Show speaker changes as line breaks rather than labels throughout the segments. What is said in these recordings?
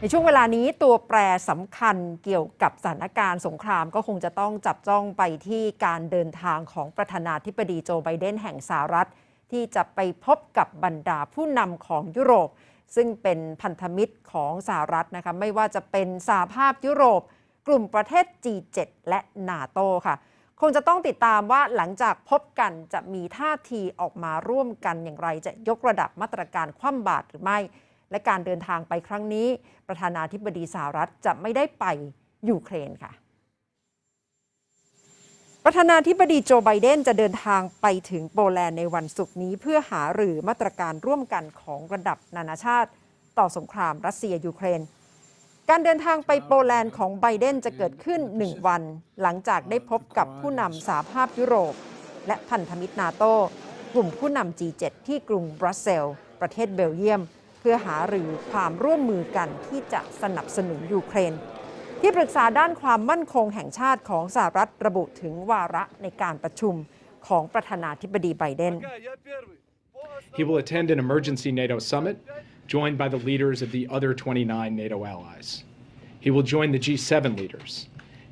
ในช่วงเวลานี้ตัวแปรสำคัญเกี่ยวกับสถานการณ์สงครามก็คงจะต้องจับจ้องไปที่การเดินทางของประธานาธิบดีโจไบเดนแห่งสหรัฐ ที่จะไปพบกับบรรดาผู้นำของยุโรป ซึ่งเป็นพันธมิตรของสหรัฐนะคะไม่ว่าจะเป็นสหภาพยุโรป กลุ่มประเทศ G7 และนาโตค่ะคงจะต้องติดตามว่าหลังจากพบกันจะมีท่าทีออกมาร่วมกันอย่างไร จะยกระดับมาตรการคว่ำบาตรหรือไม่ และการเดินทางไปครั้งนี้ ประธานาธิบดีสหรัฐจะไม่ได้ไปยูเครนค่ะ ประธานาธิบดีโจไบเดนจะเดินทางไปถึงโปแลนด์ในวันศุกร์นี้ เพื่อหาหรือมาตรการร่วมกันของระดับนานาชาติ ต่อสงครามรัสเซียยูเครนการเดินทางไปโปแลนด์ของไบเดนจะเกิดขึ้น 1 วัน หลังจากได้พบกับผู้นำสหภาพยุโรป และพันธมิตรนาโตกลุ่มผู้นำ G7 ที่กรุงบรัสเซล ประเทศเบลเยียม พื่อหาหรือความร่วมมือกันที่จะสนับสนุนยูเครน ที่ปรึกษาด้านความมั่นคงแห่งชาติของสหรัฐระบุถึงวาระในการประชุมของประธานาธิบดีไบเดน
He will attend an emergency NATO summit joined by the leaders of the other 29 NATO allies. He will join the G7 leaders,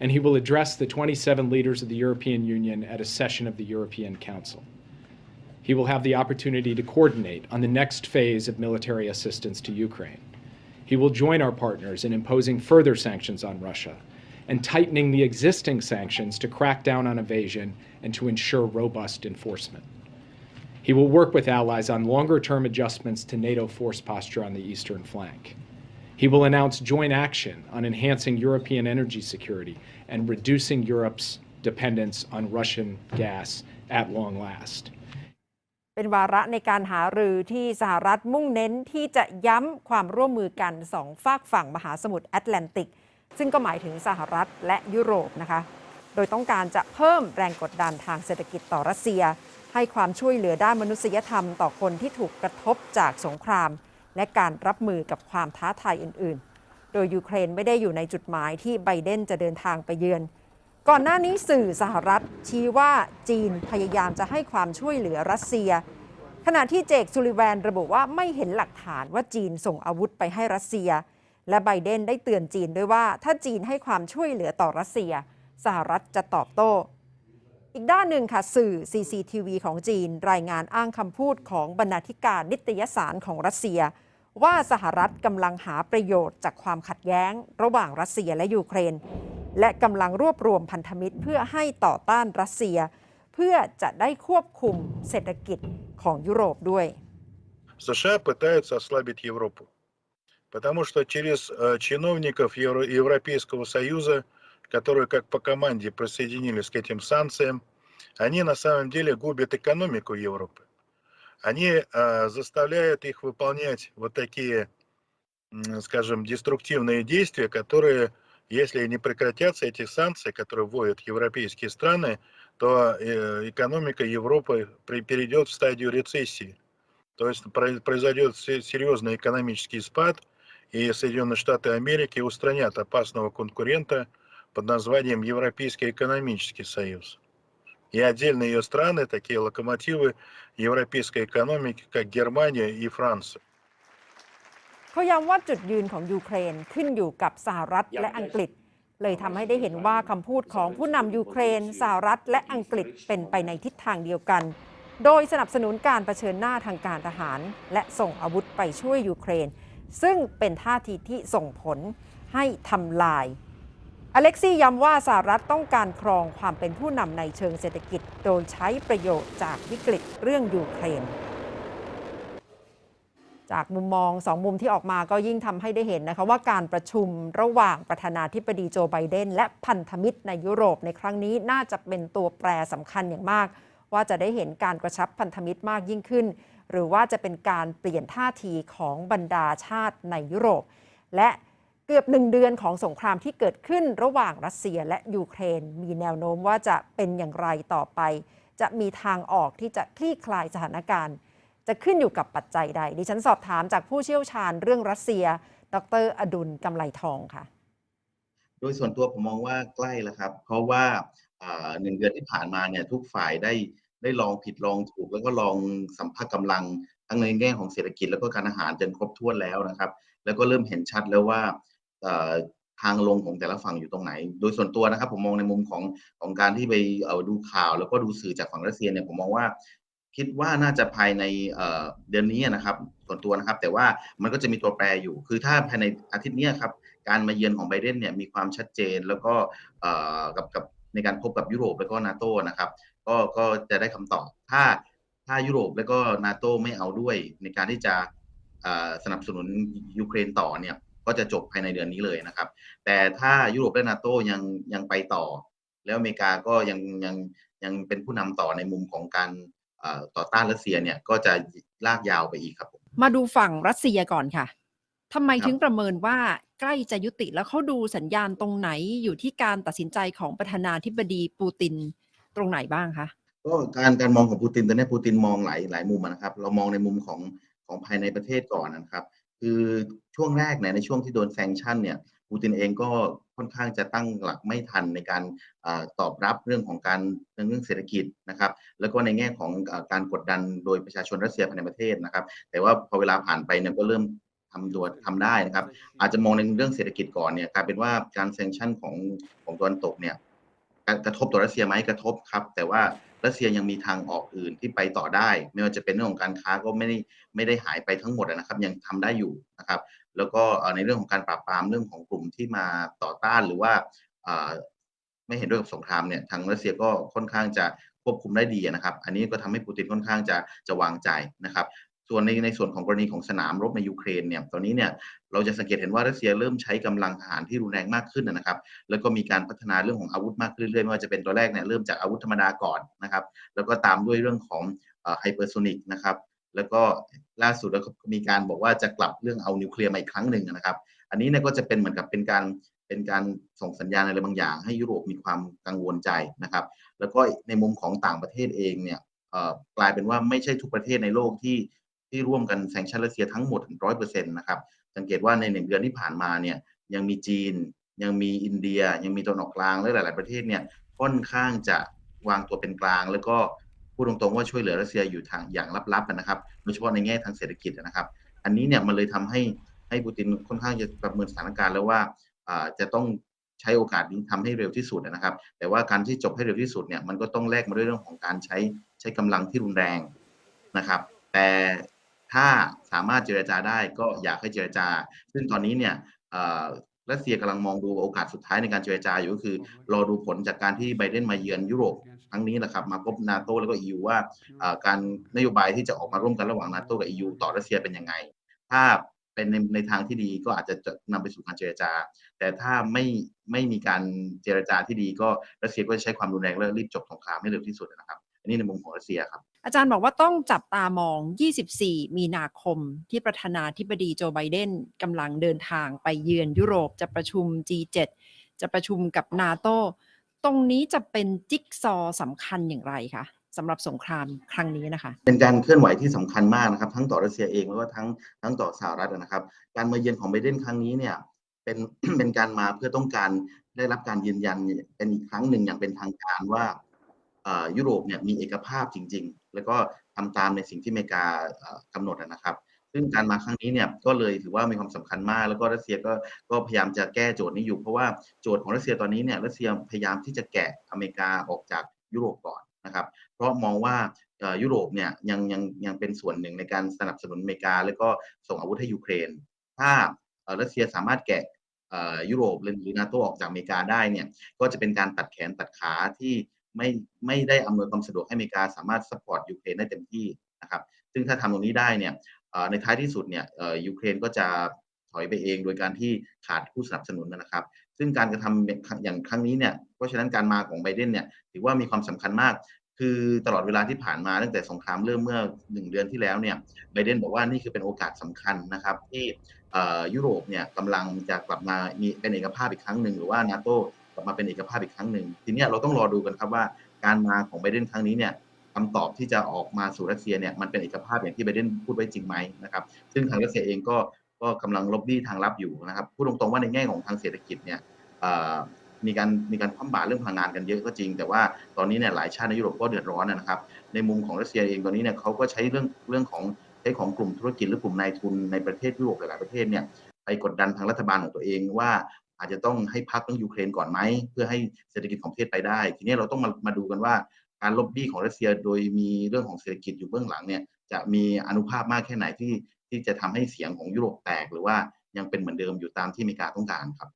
and he will address the 27 leaders of the European Union at a session of the European Council. He will have the opportunity to coordinate on the next phase of military assistance to Ukraine. He will join our partners in imposing further sanctions on Russia and tightening the existing sanctions to crack down on evasion and to ensure robust enforcement. He will work with allies on longer term adjustments to NATO force posture on the eastern flank. He will announce joint action on enhancing European energy security and reducing Europe's dependence on Russian gas at long last.
เป็นวาระในการหารือที่สหรัฐมุ่งเน้นที่จะย้ำความร่วมมือกันสองฝากฝั่งมหาสมุทรแอตแลนติก ซึ่งก็หมายถึงสหรัฐและยุโรปนะคะ โดยต้องการจะเพิ่มแรงกดดันทางเศรษฐกิจต่อรัสเซีย ให้ความช่วยเหลือด้านมนุษยธรรมต่อคนที่ถูกกระทบจากสงคราม และการรับมือกับความท้าทายอื่น ๆ โดยยูเครนไม่ได้อยู่ในจุดหมายที่ไบเดนจะเดินทางไปเยือนก่อนหน้านี้สื่อสหรัฐชี้ว่าจีนพยายามจะให้ความช่วยเหลือรัสเซีย ขณะที่เจคซูลิแวนระบุว่าไม่เห็นหลักฐานว่าจีนส่งอาวุธไปให้รัสเซีย และไบเดนได้เตือนจีนด้วยว่า ถ้าจีนให้ความช่วยเหลือต่อรัสเซีย สหรัฐจะตอบโต้ อีกด้านหนึ่งค่ะสื่อ CCTV ของจีนรายงานอ้างคำพูดของบรรณาธิการนิตยสารของรัสเซีย ว่าสหรัฐกำลังหาประโยชน์จากความขัดแย้ง ระหว่างรัสเซียและยูเครน และกำลังรวบรวมพันธมิตรเพื่อให้ต่อต้านรัสเซีย พื่อจะได้ควบคุมเศรษฐกิจของยุโรปด้วย
США пытаются ослабить Европу, потому что через э, чиновников Евро- Европейского Союза, которые как по команде присоединились к этим санкциям, они на самом деле губят экономику Европы. Они э, заставляют их выполнять вот такие, м, скажем, деструктивные действия, которые, если не прекратятся эти санкции, которые вводят европейские страны, то э, экономика Европы при- перейдет в стадию рецессии. То есть про- произойдет се- серьезный экономический спад, и Соединенные Штаты Америки устранят опасного конкурента под названием Европейский экономический союз. И отдельные ее страны, такие локомотивы европейской экономики, как Германия и Франция.
เขาย้ำว่าจุดยืนของยูเครนขึ้นอยู่กับสหรัฐและอังกฤษ เลยทำให้ได้เห็นว่าคำพูดของผู้นำยูเครนสหรัฐ และอังกฤษเป็นไปในทิศทางเดียวกัน โดยสนับสนุนการรเผชิญหน้าทางการทหาร และส่งอาวุธไปช่วยยูเครน ซึ่งเป็นท่าทีที่ส่งผลให้ทำลาย อเล็กซี่ย้ำว่าสหรัฐต้องการครองความเป็นผู้นำในเชิงเศรษฐกิจ โดยใช้ประโยชน์จากวิกฤตเรื่องยูเครน จากมุมมองสองมุมที่ออกมาก็ยิ่งทำให้ได้เห็นนะคะว่าการประชุมระหว่างประธานาธิบดีโจไบเดน และพันธมิตรในยุโรปในครั้งนี้น่าจะเป็นตัวแปรสำคัญอย่างมาก ว่าจะได้เห็นการกระชับพันธมิตรมากยิ่งขึ้น หรือว่าจะเป็นการเปลี่ยนท่าทีของบรรดาชาติในยุโรป และเกือบหนึ่งเดือนของสงครามที่เกิดขึ้นระหว่างรัสเซียและยูเครน มีแนวโน้มว่าจะเป็นอย่างไรต่อไป จะมีทางออกที่จะคลี่คลายสถานการณ์ จะขึ้นอยู่กับปัจจัยใด ดิฉันสอบถามจากผู้เชี่ยวชาญเรื่องรัสเซีย ดรอดุลกำไลทองค่ะ
โดยส่วนตัวผมมองว่าใกล้แล้วครับ เพราะว่าหนึ่งเดือนที่ผ่านมาเนี่ยทุกฝ่ายได้ได้ลองผิดลองถูก แล้วก็ลองสัมผัสกำลังทั้งในแง่ของเศรษฐกิจแล้วก็การอาหารจนครบถ้วนแล้วนะครับ แล้วก็เริ่มเห็นชัดแล้วว่าทางลงของแต่ละฝั่งอยู่ตรงไหน โดยส่วนตัวนะครับผมมองในมุมของของการที่ไปเอ่อดูข่าว แล้วก็ดูสื่อจากฝั่งรัสเซียเนี่ยผมมองว่า คิดว่าน่าจะภายในเดือนนี้นะครับส่วนตัวนะครับ แต่ว่ามันก็จะมีตัวแปรอยู่ คือถ้าภายในอาทิตย์นี้ครับการมาเยือนของไบเดนเนี่ยมีความชัดเจนแล้วก็เอ่อกับกับในการพบกับยุโรปแล้วก็นาโตนะครับก็ก็จะได้คำตอบถ้าถ้ายุโรปแล้วก็นาโตไม่เอาด้วยในการที่จะสนับสนุนยูเครนต่อเนี่ยก็จะจบภายในเดือนนี้เลยนะครับ แต่ถ้ายุโรปและนาโตยังยังไปต่อ แล้วอเมริกาก็ยังยังยังเป็นผู้นำต่อในมุมของการ ต่อต้านรัสเซียเนี่ยก็จะลากยาวไปอีกครับผม
มาดูฝั่งรัสเซียก่อนค่ะทำไม
ครับ
ถึงประเมินว่าใกล้จะยุติแล้วเขาดูสัญญาณตรงไหนอยู่ที่การตัดสินใจของประธานาธิบดีปูตินตรงไหนบ้างคะ
ก็การการมองของปูตินตอนนี้ปูตินมองหลายหลายมุมนะครับ เรามองในมุมของของภายในประเทศก่อนนะครับ คือช่วงแรกเนี่ยในช่วงที่โดนแซงชั่นเนี่ยปูตินเองก็ ค่อนข้างจะตั้งหลักไม่ทันในการอตอบรับเรื่องของการเรื่องเศรษฐกิจนะครับ แล้วก็ในแง่ของอการกดดันโดยประชาชนรัสเซียภายในประเทศนะครับ แต่ว่าพอเวลาผ่านไปเนี่ยก็เริ่มทำตัวทำได้นะครับ อาจจะมองในเรื่องเศรษฐกิจก่อนเนี่ยกลายเป็นว่าการเซงชั่นของของตะวันตกเนี่ยกรกระทบต่อรัสเซียไหมกระทบครับ แต่ว่า รัสเซียยังมีทางออกอื่นที่ไปต่อได้ ไม่ว่าจะเป็นเรื่องของการค้าก็ไม่ได้ไม่ได้หายไปทั้งหมดนะครับ ยังทำได้อยู่นะครับ แล้วก็ในเรื่องของการปราบปรามเรื่องของกลุ่มที่มาต่อต้านหรือว่าไม่เห็นด้วยกับสงครามเนี่ยทางรัสเซียก็ค่อนข้างจะควบคุมได้ดีนะครับ อันนี้ก็ทำให้ปูตินค่อนข้างจะจะวางใจนะครับ ส่วนในในส่วนของกรณีของสนามรบในยูเครนเนี่ยตอนนี้เนี่ยเราจะสังเกตเห็นว่ารัสเซียเริ่มใช้กำลังทหารที่รุนแรงมากขึ้นนะครับ แล้วก็มีการพัฒนาเรื่องของอาวุธมากขึ้นเรื่อยๆไม่ว่าจะเป็นตัวแรกเนี่ยเริ่มจากอาวุธธรรมดาก่อนนะครับ แล้วก็ตามด้วยเรื่องของไฮเปอร์โซนิกนะครับแล้วก็ล่าสุดแล้วก็มีการบอกว่าจะกลับเรื่องเอานิวเคลียร์มาอีกครั้งหนึ่งนะครับ อันนี้เนี่ยก็จะเป็นเหมือนกับเป็นการเป็นการส่งสัญญาณอะไรบางอย่าง ให้ยุโรปมีความกังวลใจนะครับ แล้วก็ในมุมของต่างประเทศเองเนี่ยกลายเป็นว่าไม่ใช่ทุกประเทศในโลกที่ ที่ร่วมกันแซงชั่นรัสเซียทั้งหมดถึงร้อยเปอร์เซ็นต์นะครับ สังเกตว่าในหนึ่งเดือนที่ผ่านมาเนี่ยยังมีจีน ยังมีอินเดีย ยังมีตะวันออกกลางและหลาย ๆ ประเทศเนี่ยค่อนข้างจะวางตัวเป็นกลาง แล้วก็พูดตรงๆว่าช่วยเหลือรัสเซียอยู่ทางอย่างลับๆนะครับโดยเฉพาะในแง่ทางเศรษฐกิจนะครับ อันนี้เนี่ยมันเลยทำให้ให้ปูตินค่อนข้างจะประเมินสถานการณ์แล้วว่าจะต้องใช้โอกาสนี้ทำให้เร็วที่สุดนะครับ แต่ว่าการที่จบให้เร็วที่สุดเนี่ยมันก็ต้องแลกมาด้วยเรื่องของการใช้ใช้กำลังที่รุนแรงนะครับ แต่ ถ้าสามารถเจรจาได้ก็อยากให้เจรจา ซึ่งตอนนี้เนี่ยรัสเซียกำลังมองดูโอกาสสุดท้ายในการเจรจาอยู่ก็คือ รอดูผลจากการที่ไบเดนมาเยือนยุโรปครั้งนี้แหละครับ มาพบนาโตแล้วก็ EU ว่าการนโยบายที่จะออกมาร่วมกันระหว่างนาโตกับ EU ต่อรัสเซียเป็นยังไง ถ้าเป็นในในทางที่ดีก็อาจจะจะนำไปสู่การเจรจา แต่ถ้าไม่ไม่มีการเจรจาที่ดีก็รัสเซียก็จะใช้ความรุนแรงและรีบจบสงครามให้เร็วที่สุดนะครับ อันนี้ในมุมของรัสเซียครับ
อาจารย์บอกว่าต้องจับตามอง 24 มีนาคมที่ประธานาธิบดีโจไบเดนกำลังเดินทางไปเยือนยุโรปจะประชุม G7 จะประชุมกับนาโตตรงนี้จะเป็นจิ๊กซอว์สำคัญอย่างไรคะสำหรับสงครามครั้งนี้นะคะ
เป็นการเคลื่อนไหวที่สำคัญมากนะครับ ทั้งต่อรัสเซียเองแล้วก็ทั้งทั้งต่อสหรัฐนะครับ การมาเยือนของไบเดนครั้งนี้เนี่ยเป็นเป็นการมาเพื่อต้องการได้รับการยืนยันเป็นอีกครั้งหนึ่งอย่างเป็นทางการว่าเอ่อ ยุโรปเนี่ยมีเอกภาพจริง ๆ แล้วก็ทำตามในสิ่งที่อเมริกาเอ่อกำหนดนะครับ ซึ่งการมาครั้งนี้เนี่ยก็เลยถือว่ามีความสำคัญมาก แล้วก็รัสเซียก็ก็พยายามจะแก้โจทย์นี้อยู่ เพราะว่าโจทย์ของรัสเซียตอนนี้เนี่ยรัสเซียพยายามที่จะแกะอเมริกาออกจากยุโรปก่อนนะครับ เพราะมองว่ายุโรปเนี่ยยังยังยังเป็นส่วนหนึ่งในการสนับสนุนอเมริกา แล้วก็ส่งอาวุธให้ยูเครน ถ้ารัสเซียสามารถแกะยุโรปหรือนาโตออกจากอเมริกาได้เนี่ยก็จะเป็นการตัดแขนตัดขาที่ ไม่ไม่ได้อำนวยความสะดวกให้อเมริกาสามารถสปอร์ตยูเครนได้เต็มที่นะครับซึ่งถ้าทำตรงนี้ได้เนี่ยในท้ายที่สุดเนี่ยยูเครนก็จะถอยไปเองโดยการที่ขาดผู้สนับสนุนนะครับ ซึ่งการกระทำอย่างครั้งนี้เนี่ย เพราะฉะนั้นการมาของไบเดนเนี่ยถือว่ามีความสำคัญมาก คือตลอดเวลาที่ผ่านมาตั้งแต่สงครามเริ่มเมื่อหนึ่งเดือนที่แล้วเนี่ยไบเดนบอกว่านี่คือเป็นโอกาสสำคัญนะครับ ที่ยุโรปเนี่ยกำลังจะกลับมามีเป็นเอกภาพอีกครั้งหนึ่งหรือว่านาโต ลับมาเป็นเอกภาพอีกครั้งหนึ่งทีนี้เราต้องรอดูกันครับว่าการมาของไบเดนครั้งนี้เนี่ยคำตอบที่จะออกมาสู่รัสเซียเนี่ยมันเป็นเอกภาพอย่างที่ไบเดนพูดไว้จริงไหมนะครับซึ่งทางรัสเซียเองก็ก็กำลังล็อบบี้ทางลับอยู่นะครับพูดตรงๆว่าในแง่ของทางเศรษฐกิจเนี่ยมีการมีการคว่ำบาตรเรื่องพลังงานกันเยอะก็จริง แต่ว่าตอนนี้เนี่ยหลายชาติในยุโรปก็เดือดร้อนนะครับในมุมของรัสเซียเองตอนนี้เนี่ยเขาก็ใช้เรื่องเรื่องของใช้ของกลุ่มธุรกิจหรือกลุ่มนายทุนในประเทศยุโรปหลายๆประเทศเนี่ยไปกดดันทางรัฐบาลของตัวเองว่า อาจจะต้องให้พักเรื่องยูเครนก่อนไหมเพื่อให้เศรษฐกิจของประเทศไปได้ ทีนี้เราต้องมามาดูกันว่าการล็อบบี้ของรัสเซียโดยมีเรื่องของเศรษฐกิจอยู่เบื้องหลังเนี่ยจะมีอนุภาพมากแค่ไหนที่ที่จะทำให้เสียงของยุโรปแตก หรือว่ายังเป็นเหมือนเดิมอยู่ตามที่อเมริกาต้องการครับ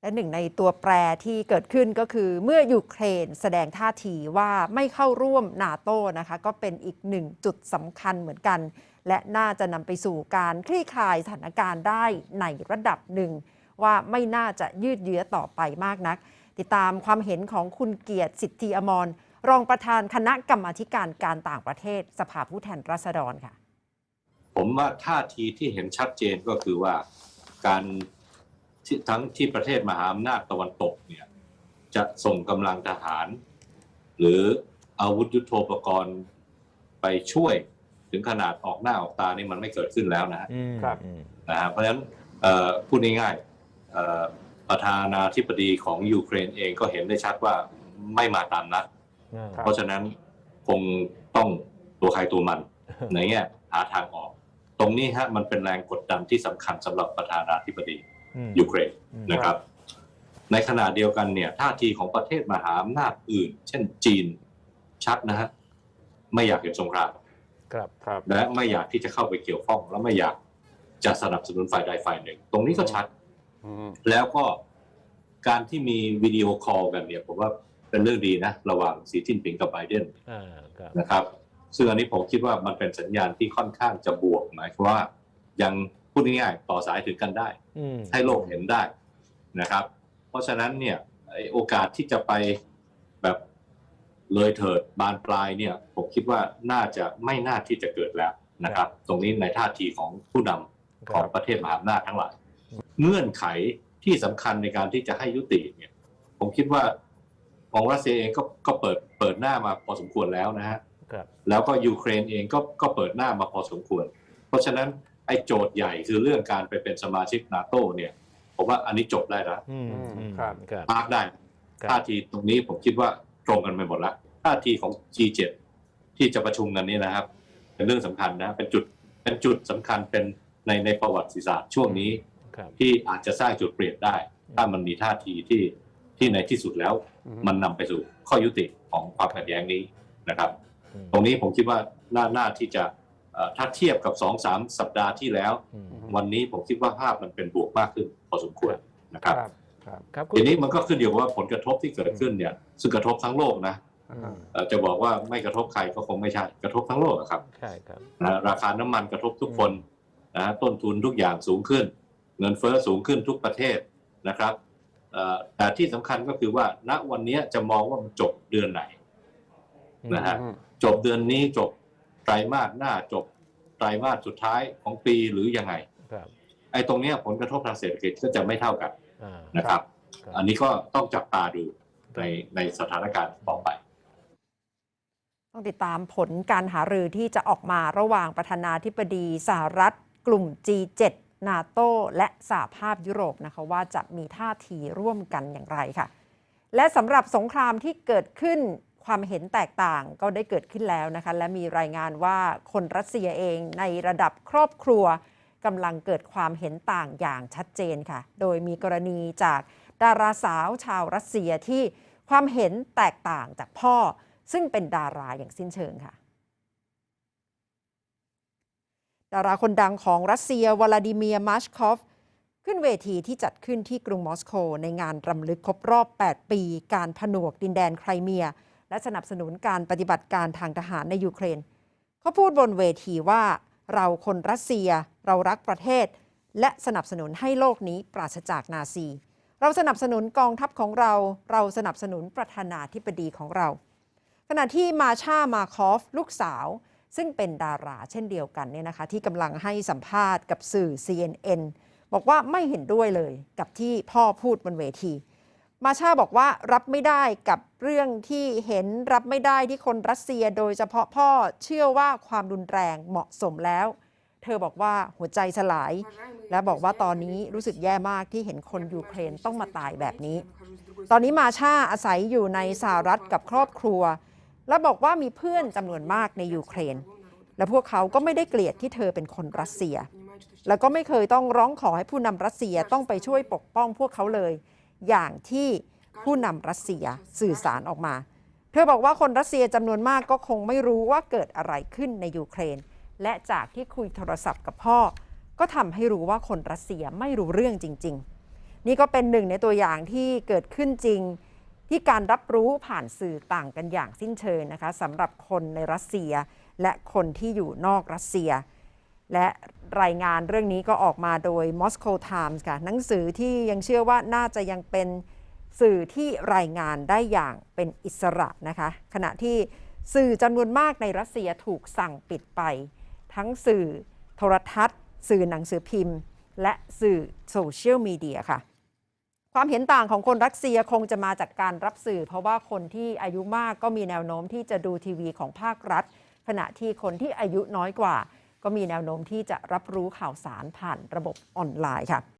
และหนึ่งในตัวแปรที่เกิดขึ้นก็คือเมื่อยูเครนแสดงท่าทีว่าไม่เข้าร่วมนาโตนะคะ ก็เป็นอีกหนึ่งจุดสำคัญเหมือนกัน และน่าจะนำไปสู่การคลี่คลายสถานการณ์ได้ในระดับหนึ่ง ว่าไม่น่าจะยืดเยื้อต่อไปมากนัก ติดตามความเห็นของคุณเกียรติสิทธิอมร รองประธานคณะกรรมาธิการการต่างประเทศ สภาผู้แทนราษฎรค่ะ
ผมว่าท่าทีที่เห็นชัดเจนก็คือว่าการที่ทั้งที่ประเทศมหาอำนาจตะวันตกเนี่ยจะส่งกำลังทหาร หรืออาวุธยุโทโธปกรณ์ไปช่วยถึงขนาดออกหน้าออกตานี่มันไม่เกิดขึ้นแล้วนะฮะ
อืม
ครับ
อืม
นะฮะเพราะฉะนั้นเอ่อพูดง่ายๆเอ่อ ประธานาธิบดีของยูเครนเองก็เห็นได้ชัดว่าไม่มาตามนัด
อ่า
ครับ
เพราะฉะนั้นคงต้องตัวใครตัวมันในแง่หาทางออก ตรงนี้ฮะมันเป็นแรงกดดันที่สำคัญสำหรับประธานาธิบดี
อืม
ยูเครน
อืม
นะครับ ในขณะเดียวกันเนี่ยท่าทีของประเทศมหาอำนาจอื่น เช่นจีนชัดนะฮะไม่อยากเห็นสงคราม
ครับ
ครับ
และไม่อยากที่จะเข้าไปเกี่ยวข้อง และไม่อยากจะสนับสนุนฝ่ายใดฝ่ายหนึ่ง ตรงนี้ก็ชัด
อืม
แล้วก็การที่มีวิดีโอคอลกันเนี่ยผมว่าเป็นเรื่องดีนะ ระหว่างสีจิ้นผิงกับไบเดน
อ่าครับ
นะครับ ซึ่งอันนี้ผมคิดว่ามันเป็นสัญญาณที่ค่อนข้างจะบวกหมายความว่ายังพูดง่ายๆต่อสายถึงกันได้
อืม
ให้โลกเห็นได้นะครับ เพราะฉะนั้นเนี่ยไอ้โอกาสที่จะไปแบบเลยเถิดบานปลายเนี่ย ผมคิดว่าน่าจะไม่น่าที่จะเกิดแล้วนะครับ ตรงนี้ในท่าทีของผู้นำ
ค
ข
รั
อบงประเทศมหาอำนาจทั้งหลาย เงื่อนไขที่สำคัญในการที่จะให้ยุติเนี่ย ผมคิดว่าของรัสเซียเองก็ก็เปิดเปิดหน้ามาพอสมควรแล้วนะฮะ
ครับ
แล้วก็ยูเครนเองก็ก็เปิดหน้ามาพอสมควร เพราะฉะนั้นไอ้โจทย์ใหญ่คือเรื่องการไปเป็นสมาชิกนาโตเนี่ย ผมว่าอันนี้จบได้แล้ว
อืมอืม
ครับ
ครับ
พาร์คได้
ครับ
ท่าทีตรงนี้ผมคิดว่าตรงกันไปหมดแล้วท่าทีของ G7 ที่จะประชุมกันนี้นะครับ เป็นเรื่องสำคัญนะ เป็นจุดเป็นจุดสำคัญเป็นในในประวัติศาสตร์ช่วงนี้
ครับ
ที่อาจจะสร้างจุดเปลี่ยนได้ ถ้ามันมีท่าทีที่ที่ในที่สุดแล้ว
อืม
มันนำไปสู่ข้อยุติของความขัดแย้งนี้นะครับ
อืม
ตรงนี้ผมคิดว่าน่าน่าที่จะเอ่อถ้าเทียบกับสองสามสัปดาห์ที่แล้ว
อืม
วันนี้ผมคิดว่าภาพมันเป็นบวกมากขึ้นพอสมควรนะครับ
ครับครับ
ครับคุณ
ทีนี้มันก็ขึ้นอยู่กับว่าผลกระทบที่เกิดขึ้นเนี่ย ซึ่งกระทบทั้งโลกนะ
อืม
เอ่อจะบอกว่าไม่กระทบใครก็คงไม่ใช่กระทบทั้งโลกอะครับ
ใช่ครับ
นะราคาน้ำมันกระทบทุกคนนะต้นทุนทุกอย่างสูงขึ้น เงินเฟ้อสูงขึ้นทุกประเทศนะครับเอ่อแต่ที่สำคัญก็คือว่า ณวันนี้จะมองว่ามันจบเดือนไหนนะฮะ
อืม
จบเดือนนี้จบไตรมาสหน้าจบไตรมาสสุดท้ายของปีหรือยังไง
ครับ
ไอ้ตรงเนี้ยผลกระทบทางเศรษฐกิจก็จะไม่เท่ากัน
อ่า
นะครับ
ครับ
อันนี้ก็ต้องจับตาดูในในสถานการณ์ต่อไป
ต้องติดตามผลการหารือที่จะออกมาระหว่างประธานาธิบดีสหรัฐกลุ่ม G7 นาโตและสหภาพยุโรปนะคะว่าจะมีท่าทีร่วมกันอย่างไรค่ะ และสำหรับสงครามที่เกิดขึ้นความเห็นแตกต่างก็ได้เกิดขึ้นแล้วนะคะ และมีรายงานว่าคนรัสเซียเองในระดับครอบครัวกำลังเกิดความเห็นต่างอย่างชัดเจนค่ะ โดยมีกรณีจากดาราสาวชาวรัสเซียที่ความเห็นแตกต่างจากพ่อ ซึ่งเป็นดาราอย่างสิ้นเชิงค่ะ ดาราคนดังของรัสเซียวลาดิเมียร์มาชคอฟ ขึ้นเวทีที่จัดขึ้นที่กรุงมอสโกในงานรำลึกครบรอบ 8 ปี การผนวกดินแดนไครเมีย และสนับสนุนการปฏิบัติการทางทหารในยูเครน เขาพูดบนเวทีว่าเราคนรัสเซีย เรารักประเทศ และสนับสนุนให้โลกนี้ปราศจากนาซี เราสนับสนุนกองทัพของเรา เราสนับสนุนประธานาธิบดีของเรา ขณะที่มาชามาคอฟ ลูกสาว ซึ่งเป็นดาราเช่นเดียวกันเนี่ยนะคะที่กำลังให้สัมภาษณ์กับสื่อ CNN บอกว่าไม่เห็นด้วยเลยกับที่พ่อพูดบนเวที มาชาบอกว่ารับไม่ได้กับเรื่องที่เห็นรับไม่ได้ที่คนรัสเซียโดยเฉพาะพ่อเชื่อว่าความรุนแรงเหมาะสมแล้ว เธอบอกว่าหัวใจสลาย และบอกว่าตอนนี้รู้สึกแย่มากที่เห็นคนยูเครนต้องมาตายแบบนี้ ตอนนี้มาชาอาศัยอยู่ในสหรัฐกับครอบครัว และบอกว่ามีเพื่อนจำนวนมากในยูเครน และพวกเขาก็ไม่ได้เกลียดที่เธอเป็นคนรัสเซีย แล้วก็ไม่เคยต้องร้องขอให้ผู้นำรัสเซียต้องไปช่วยปกป้องพวกเขาเลย อย่างที่ผู้นำรัสเซียสื่อสารออกมา เธอบอกว่าคนรัสเซียจำนวนมากก็คงไม่รู้ว่าเกิดอะไรขึ้นในยูเครน และจากที่คุยโทรศัพท์กับพ่อ ก็ทำให้รู้ว่าคนรัสเซียไม่รู้เรื่องจริง ๆ นี่ก็เป็นหนึ่งในตัวอย่างที่เกิดขึ้นจริง ที่การรับรู้ผ่านสื่อต่างกันอย่างสิ้นเชิงนะคะสำหรับคนในรัสเซีย และคนที่อยู่นอกรัสเซีย และรายงานเรื่องนี้ก็ออกมาโดย Moscow Times ค่ะหนังสือที่ยังเชื่อว่าน่าจะยังเป็นสื่อที่รายงานได้อย่างเป็นอิสระนะคะขณะที่สื่อจำนวนมากในรัสเซียถูกสั่งปิดไป ทั้งสื่อโทรทัศน์ สื่อหนังสือพิมพ์ และสื่อโซเชียลมีเดียค่ะ ความเห็นต่างของคนรัสเซียคงจะมาจากการรับสื่อ เพราะว่าคนที่อายุมากก็มีแนวโน้มที่จะดูทีวีของภาครัฐ ขณะที่คนที่อายุน้อยกว่า ก็มีแนวโน้มที่จะรับรู้ข่าวสารผ่านระบบออนไลน์ค่ะ